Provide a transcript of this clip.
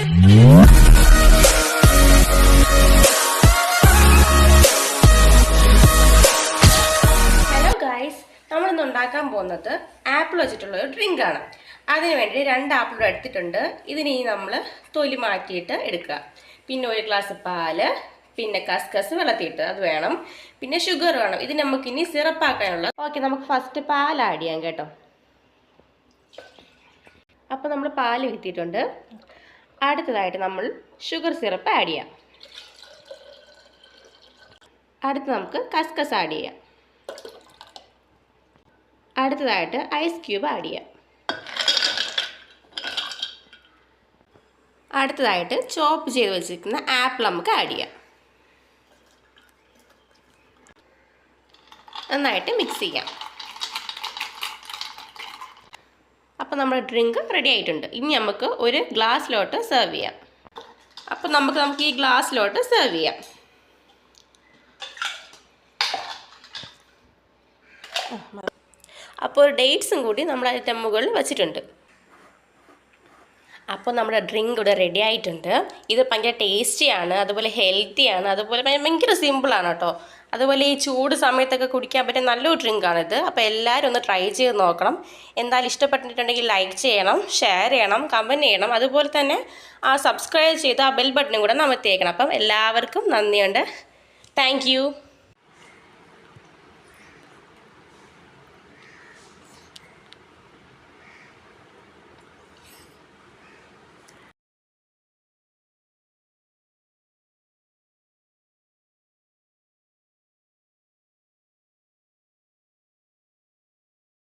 Hello guys നമ്മളിന്ന് ഉണ്ടാക്കാൻ പോകുന്നത് ആപ്പിൾ വെച്ചിട്ടുള്ള ഒരു ഡ്രിങ്ക് ആണ്. അതിന് വേണ്ടി രണ്ട് ആപ്പിൾ എടുത്തിട്ടുണ്ട്. ഇതിനി നമ്മൾ തൊലി മാറ്റിയിട്ട് എടുക്കുക. പിന്നെ ഒരു ഗ്ലാസ് പാൽ പിന്നെ കസ്കസ് വെള്ളത്തിയിട്ട് അത് വേണം. പിന്നെ ഷുഗർ വേണം. ഇത് നമുക്ക് ഇനി സിറപ്പാക്കാനുള്ള ഓക്കെ നമുക്ക് ഫസ്റ്റ് പാൽ ആഡ് ചെയ്യാം കേട്ടോ. അപ്പോൾ നമ്മൾ പാൽ വിത്തിയിട്ടുണ്ട്. അടുത്തതായിട്ട് നമ്മൾ ഷുഗർ സിറപ്പ് ആഡ് ചെയ്യാം. അടുത്ത് നമുക്ക് കസ്കസ് ആഡ് ചെയ്യാം. അടുത്തതായിട്ട് ഐസ് ക്യൂബ് ആഡ് ചെയ്യാം. അടുത്തതായിട്ട് ചോപ്പ് ചെയ്ത് വെച്ചിരിക്കുന്ന ആപ്പിൾ നമുക്ക് ആഡ് ചെയ്യാം. നന്നായിട്ട് മിക്സ് ചെയ്യാം. അപ്പോൾ നമ്മുടെ ഡ്രിങ്ക് റെഡി ആയിട്ടുണ്ട്. ഇനി നമുക്ക് ഒരു ഗ്ലാസ്സിലോട്ട് സെർവ് ചെയ്യാം. അപ്പോൾ നമുക്ക് നമുക്ക് ഈ ഗ്ലാസ്സിലോട്ട് സെർവ് ചെയ്യാം. അപ്പോൾ ഒരു ഡേറ്റ്സും കൂടി നമ്മൾ അതിന്റെ മുകളിൽ വെച്ചിട്ടുണ്ട്. അപ്പോൾ നമ്മുടെ ഡ്രിങ്ക് ഇവിടെ റെഡി ആയിട്ടുണ്ട്. ഇത് ഭയങ്കര ടേസ്റ്റിയാണ് അതുപോലെ ഹെൽത്തിയാണ് അതുപോലെ ഭയ- ഭയങ്കര സിമ്പിളാണ് കേട്ടോ. അതുപോലെ ഈ ചൂട് സമയത്തൊക്കെ കുടിക്കാൻ പറ്റിയ നല്ലൊരു ഡ്രിങ്കാണിത് അപ്പോൾ എല്ലാവരും ഒന്ന് ട്രൈ ചെയ്ത് നോക്കണം. എന്തായാലും ഇഷ്ടപ്പെട്ടിട്ടുണ്ടെങ്കിൽ ലൈക്ക് ചെയ്യണം ഷെയർ ചെയ്യണം കമന്റ് ചെയ്യണം. അതുപോലെ തന്നെ ആ സബ്സ്ക്രൈബ് ചെയ്ത് ആ ബെൽ ബട്ടണും കൂടെ നമ്മൾ തേക്കണം അപ്പം എല്ലാവർക്കും നന്ദിയുണ്ട്. താങ്ക്